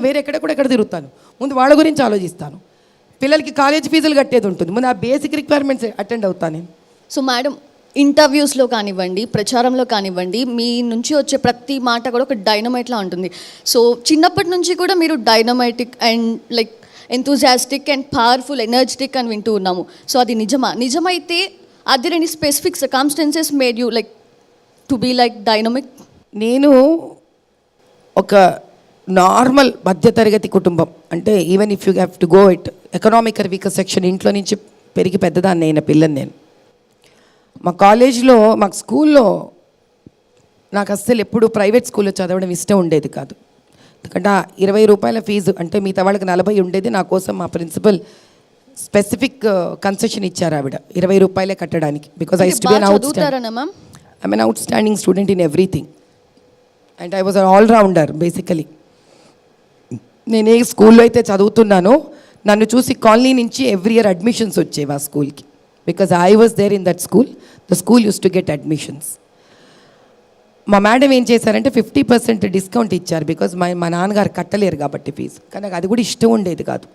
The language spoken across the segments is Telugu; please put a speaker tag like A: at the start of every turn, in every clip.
A: వేరే ఎక్కడ కూడా ఎక్కడ తిరుగుతాను? ముందు వాళ్ళ గురించి ఆలోచిస్తాను. పిల్లలకి కాలేజ్ ఫీజులు కట్టేది ఉంటుంది. ముందు ఆ బేసిక్ రిక్వైర్మెంట్స్ అటెండ్ అవుతాను నేను.
B: సో మేడం ఇంటర్వ్యూస్లో కానివ్వండి ప్రచారంలో కానివ్వండి మీ నుంచి వచ్చే ప్రతి మాట కూడా ఒక డైనమైట్లా ఉంటుంది. సో చిన్నప్పటి నుంచి కూడా మీరు dynamic and like enthusiastic and powerful energetic అని వింటూ ఉన్నాము. సో అది నిజమా? నిజమైతే అది రెండు specific circumstances made you like to be like dynamic?
A: నేను ఒక నార్మల్ మధ్యతరగతి కుటుంబం అంటే even if you have to go it economic weaker section ఇంట్లో నుంచి పెరిగి పెద్దదాన్ని అయిన పిల్లని నేను. మా కాలేజ్లో మాకు స్కూల్లో నాకు అస్సలు ఎప్పుడు ప్రైవేట్ స్కూల్లో చదవడం ఇష్టం ఉండేది కాదు. ఎందుకంటే ఆ ఇరవై రూపాయల ఫీజు అంటే మిగతా వాళ్ళకి నలభై ఉండేది నా కోసం మా ప్రిన్సిపల్ స్పెసిఫిక్ కన్సెషన్ ఇచ్చారు ఆవిడ ఇరవై రూపాయలే కట్టడానికి because I I mean outstanding student in everything and I was an allrounder basically నేను ఏ స్కూల్లో అయితే చదువుతున్నానో. నన్ను చూసి కాలనీ నుంచి ఎవ్రీ ఇయర్ అడ్మిషన్స్ వచ్చేవి ఆ స్కూల్కి. Because I was there in that school the school used to get admissions మా మేడం ఏం చేశారంటే ఫిఫ్టీ పర్సెంట్ డిస్కౌంట్ ఇచ్చారు బికాజ్ మా మా నాన్నగారు కట్టలేరు కాబట్టి ఫీజు కానీ నాకు అది కూడా ఇష్టం ఉండేది కాదు.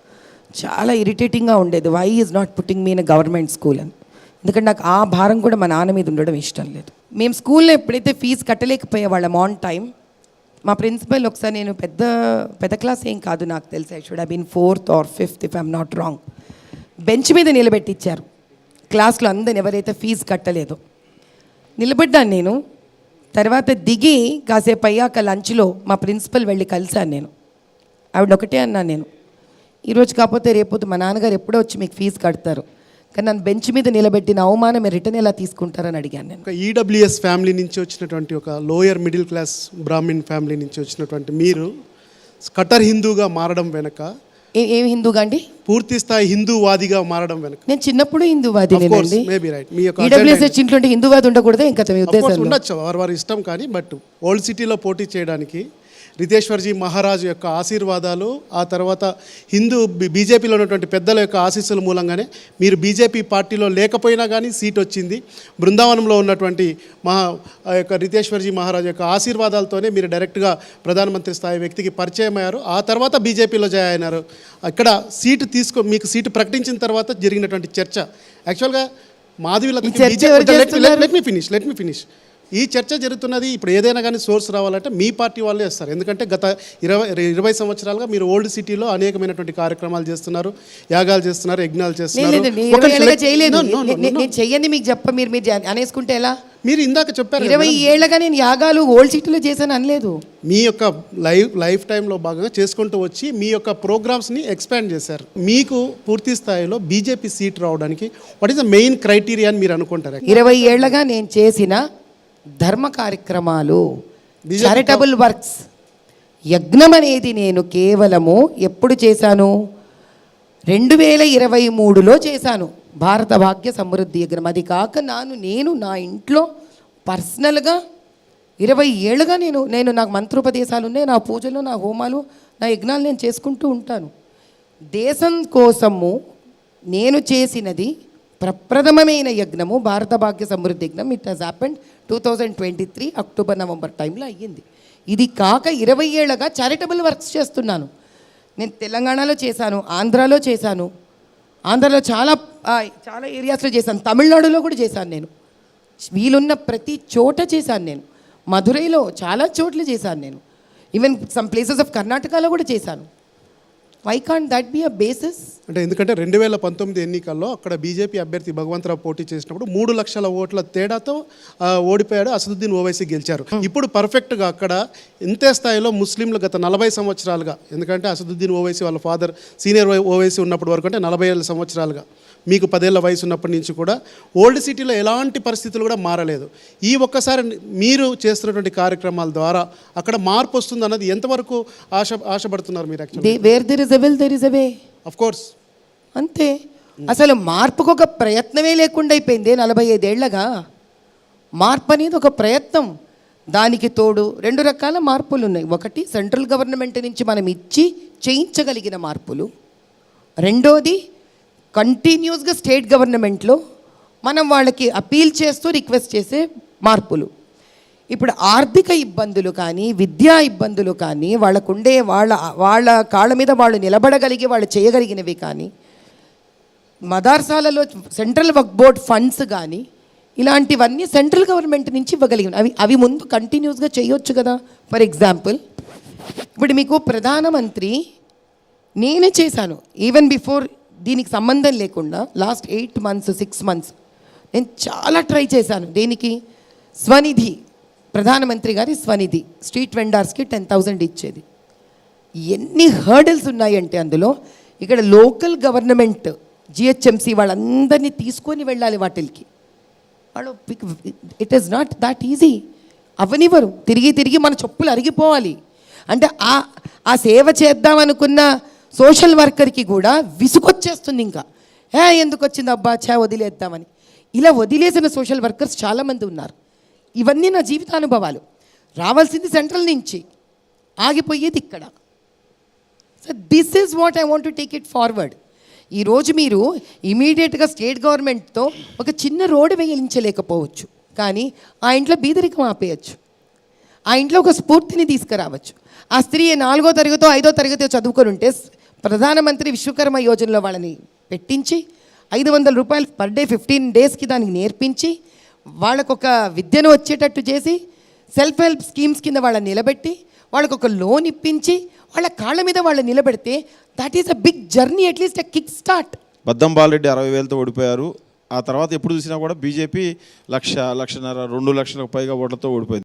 A: చాలా ఇరిటేటింగ్గా ఉండేది. Why is not putting me in government school అని. ఎందుకంటే నాకు ఆ భారం కూడా మా నాన్న మీద ఉండడం ఇష్టం లేదు. మేము స్కూల్లో ఎప్పుడైతే ఫీజు కట్టలేకపోయే వాళ్ళం ఆన్ టైం మా ప్రిన్సిపల్ ఒకసారి నేను పెద్ద పెద్ద క్లాస్ ఏం కాదు నాకు తెలుసు. I should been fourth or fifth if I'm not wrong bench మీద నిలబెట్టించారు క్లాస్లో అందరిని ఎవరైతే ఫీజు కట్టలేదో. నిలబడ్డాను నేను. తర్వాత దిగి కాసేపు అయ్యాక లంచ్లో మా ప్రిన్సిపల్ వెళ్ళి కలిశాను నేను. ఆవిడ ఒకటే అన్నాను నేను. ఈరోజు కాకపోతే రేపు మా నాన్నగారు ఎప్పుడో వచ్చి మీకు ఫీజు కడతారు. కానీ నన్ను బెంచ్ మీద నిలబెట్టిన అవమానం మీరు రిటర్న్ ఎలా తీసుకుంటారని అడిగాను నేను.
C: ఒక ఈడబ్ల్యూఎస్ ఫ్యామిలీ నుంచి వచ్చినటువంటి ఒక lower middle class Brahmin family నుంచి వచ్చినటువంటి మీరు కటర్ హిందూగా మారడం వెనక
A: ఏ- హిందూగా అండి?
C: పూర్తి స్థాయి హిందూవాదిగా మారడం వెనక.
A: నేను చిన్నప్పుడు హిందూవాదినేనండి.
C: మేబీ రైట్ మీ యొక్క
A: ఈడబ్ల్యూఎస్ హిందూవాది ఉండకూడదు ఇంకా ఉద్దేశం
C: ఉండొచ్చు. వారి వారి ఇష్టం కానీ బట్ ఓల్డ్ సిటీలో పోటీ చేయడానికి రితేశ్వర్జీ మహారాజు యొక్క ఆశీర్వాదాలు ఆ తర్వాత హిందూ బీజేపీలో ఉన్నటువంటి పెద్దల యొక్క ఆశీస్సుల మూలంగానే మీరు బీజేపీ పార్టీలో లేకపోయినా కానీ సీట్ వచ్చింది. బృందావనంలో ఉన్నటువంటి మహా యొక్క రితేశ్వర్జీ మహారాజు యొక్క ఆశీర్వాదాలతోనే మీరు డైరెక్ట్గా ప్రధానమంత్రి స్థాయి వ్యక్తికి పరిచయం అయ్యారు. ఆ తర్వాత బీజేపీలో జాయిన్ అయినారు. అక్కడ సీటు తీసుకో మీకు సీటు ప్రకటించిన తర్వాత జరిగినటువంటి చర్చ. యాక్చువల్గా Madhavi me finish let me finish ఈ చర్చ జరుగుతున్నది ఇప్పుడు ఏదైనా కానీ సోర్స్ రావాలంటే మీ పార్టీ వాళ్ళే వస్తారు ఎందుకంటే గత ఇరవై ఇరవై సంవత్సరాలుగా మీరు ఓల్డ్ సిటీలో అనేకమైనటువంటి కార్యక్రమాలు చేస్తున్నారు యాగాలు చేస్తున్నారు యజ్ఞాలు చేస్తున్నారు.
A: మీకు చెప్ప మీరు మీరు అనేసుకుంటే ఎలా?
C: మీరు ఇందాక చెప్పారు
A: ఇరవై ఏళ్ళగా నేను యాగాలు ఓల్డ్ సిటీలో చేశాను అనలేదు.
C: మీ యొక్క లైఫ్ లైఫ్ టైంలో భాగంగా చేసుకుంటూ వచ్చి మీ యొక్క ప్రోగ్రామ్స్ని ఎక్స్పాండ్ చేశారు. మీకు పూర్తి స్థాయిలో బీజేపీ సీట్ రావడానికి what is the main criteria అని మీరు అనుకుంటారు?
A: ఇరవై ఏళ్ళగా నేను చేసిన ధర్మ కార్యక్రమాలు చారిటబుల్ వర్క్స్ యజ్ఞం అనేది నేను కేవలము ఎప్పుడు చేశాను? రెండు వేల ఇరవై మూడులో చేశాను. భారత భాగ్య సమృద్ధి యజ్ఞం. అది కాక నాను నేను నా ఇంట్లో పర్సనల్గా ఇరవై ఏళ్ళుగా నేను నేను నాకు మంత్రోపదేశాలు ఉన్నాయి నా పూజలు నా హోమాలు నా యజ్ఞాలు నేను చేసుకుంటూ ఉంటాను. దేశం కోసము నేను చేసినది ప్రప్రథమమైన యజ్ఞము భారత భాగ్య సమృద్ధి యజ్ఞం. It has happened two thousand twenty three October November టైంలో అయ్యింది. ఇది కాక ఇరవై ఏళ్ళగా చారిటబుల్ వర్క్స్ చేస్తున్నాను. నేను తెలంగాణలో చేశాను ఆంధ్రాలో చేశాను. ఆంధ్రాలో చాలా చాలా ఏరియాస్లో చేశాను. తమిళనాడులో కూడా చేశాను నేను. వీలున్న ప్రతి చోట చేశాను నేను. మధురైలో చాలా చోట్ల చేశాను నేను. ఈవెన్ సమ్ ప్లేసెస్ ఆఫ్ కర్ణాటకలో కూడా చేశాను. Why can't that be a basis
C: అంటే ఎందుకంటే రెండు వేల పంతొమ్మిది ఎన్నికల్లో అక్కడ బీజేపీ అభ్యర్థి భగవంతరావు పోటీ చేసినప్పుడు మూడు లక్షల ఓట్ల తేడాతో ఓడిపోయాడు అసదుద్దీన్ ఓవైసీ గెలిచారు. ఇప్పుడు పర్ఫెక్ట్గా అక్కడ ఇంతే స్థాయిలో ముస్లింలు గత నలభై సంవత్సరాలుగా ఎందుకంటే అసదుద్దీన్ ఓవైసీ వాళ్ళ ఫాదర్ సీనియర్ ఓవైసీ ఉన్నప్పటి వరకు అంటే నలభై ఏళ్ళ సంవత్సరాలుగా. మీకు పదేళ్ళ వయసు ఉన్నప్పటి నుంచి కూడా ఓల్డ్ సిటీలో ఎలాంటి పరిస్థితులు కూడా మారలేదు. ఈ ఒక్కసారి మీరు చేస్తున్నటువంటి కార్యక్రమాల ద్వారా అక్కడ మార్పు వస్తుంది అన్నది ఎంతవరకు ఆశ ఆశపడుతున్నారు మీరు actually
A: where there is a will there is a way
C: of course
A: అంతే. అసలు మార్పుకు ఒక ప్రయత్నమే లేకుండా అయిపోయింది నలభై ఐదేళ్ళగా మార్పు అనేది ఒక ప్రయత్నం. దానికి తోడు రెండు రకాల మార్పులు ఉన్నాయి. ఒకటి సెంట్రల్ గవర్నమెంట్ నుంచి మనం ఇచ్చి చేయించగలిగిన మార్పులు. రెండోది కంటిన్యూస్గా స్టేట్ గవర్నమెంట్లో మనం వాళ్ళకి అపీల్ చేస్తూ రిక్వెస్ట్ చేసే మార్పులు. ఇప్పుడు ఆర్థిక ఇబ్బందులు కానీ విద్యా ఇబ్బందులు కానీ వాళ్ళకుండే వాళ్ళ వాళ్ళ కాళ్ళ మీద వాళ్ళు నిలబడగలిగి వాళ్ళు చేయగలిగినవి కానీ మదార్సాలలో సెంట్రల్ వర్క్ బోర్డ్ ఫండ్స్ కానీ ఇలాంటివన్నీ సెంట్రల్ గవర్నమెంట్ నుంచి ఇవ్వగలిగిన అవి అవి ముందు కంటిన్యూస్గా చేయొచ్చు కదా. ఫర్ ఎగ్జాంపుల్ ఇప్పుడు మీకు ప్రధానమంత్రి నేనే చేశాను. ఈవెన్ బిఫోర్ దీనికి సంబంధం లేకుండా last eight months six months నేను చాలా ట్రై చేశాను. దేనికి? స్వనిధి. ప్రధానమంత్రి గారి స్వనిధి. స్ట్రీట్ వెండర్స్కి టెన్ థౌజండ్ ఇచ్చేది. ఎన్ని హర్డల్స్ ఉన్నాయంటే అందులో ఇక్కడ లోకల్ గవర్నమెంట్ జిహెచ్ఎంసీ వాళ్ళందరినీ తీసుకొని వెళ్ళాలి వాటికి వాళ్ళు it is not that easy అవనివ్వరు. తిరిగి తిరిగి మన చెప్పులు అరిగిపోవాలి. అంటే ఆ ఆ సేవ చేద్దామనుకున్న సోషల్ వర్కర్కి కూడా విసుగొచ్చేస్తుంది ఇంకా. ఏ ఎందుకు వచ్చింది అబ్బా చా వదిలేద్దామని. ఇలా వదిలేసిన సోషల్ వర్కర్స్ చాలామంది ఉన్నారు. ఇవన్నీ నా జీవితానుభవాలు. రావాల్సింది సెంట్రల్ నుంచి. ఆగిపోయేది ఇక్కడ. So this is what I want to take it forward ఈరోజు మీరు ఇమీడియట్గా స్టేట్ గవర్నమెంట్తో ఒక చిన్న రోడ్డు వేయించలేకపోవచ్చు. కానీ ఆ ఇంట్లో బీదరికం ఆపేయచ్చు. ఆ ఇంట్లో ఒక స్ఫూర్తిని తీసుకురావచ్చు. ఆ స్త్రీ నాలుగో తరగతో ఐదో తరగతో చదువుకొని ఉంటే ప్రధానమంత్రి విశ్వకర్మ యోజనలో వాళ్ళని పెట్టించి ఐదు వందల రూపాయలు పర్ డే ఫిఫ్టీన్ డేస్కి దానికి నేర్పించి వాళ్ళకొక విద్యను వచ్చేటట్టు చేసి సెల్ఫ్ హెల్ప్ స్కీమ్స్ కింద వాళ్ళని నిలబెట్టి వాళ్ళకు ఒక లోన్ ఇప్పించి వాళ్ళ కాళ్ళ మీద వాళ్ళు నిలబెడితే that is a big journey at least a kick start
D: Baddam Bala Reddy అరవై వేలతో ఓడిపోయారు. ఆ తర్వాత ఎప్పుడు చూసినా కూడా బీజేపీ లక్ష లక్షన్నర రెండు లక్షలకు పైగా ఓట్లతో ఓడిపోయింది.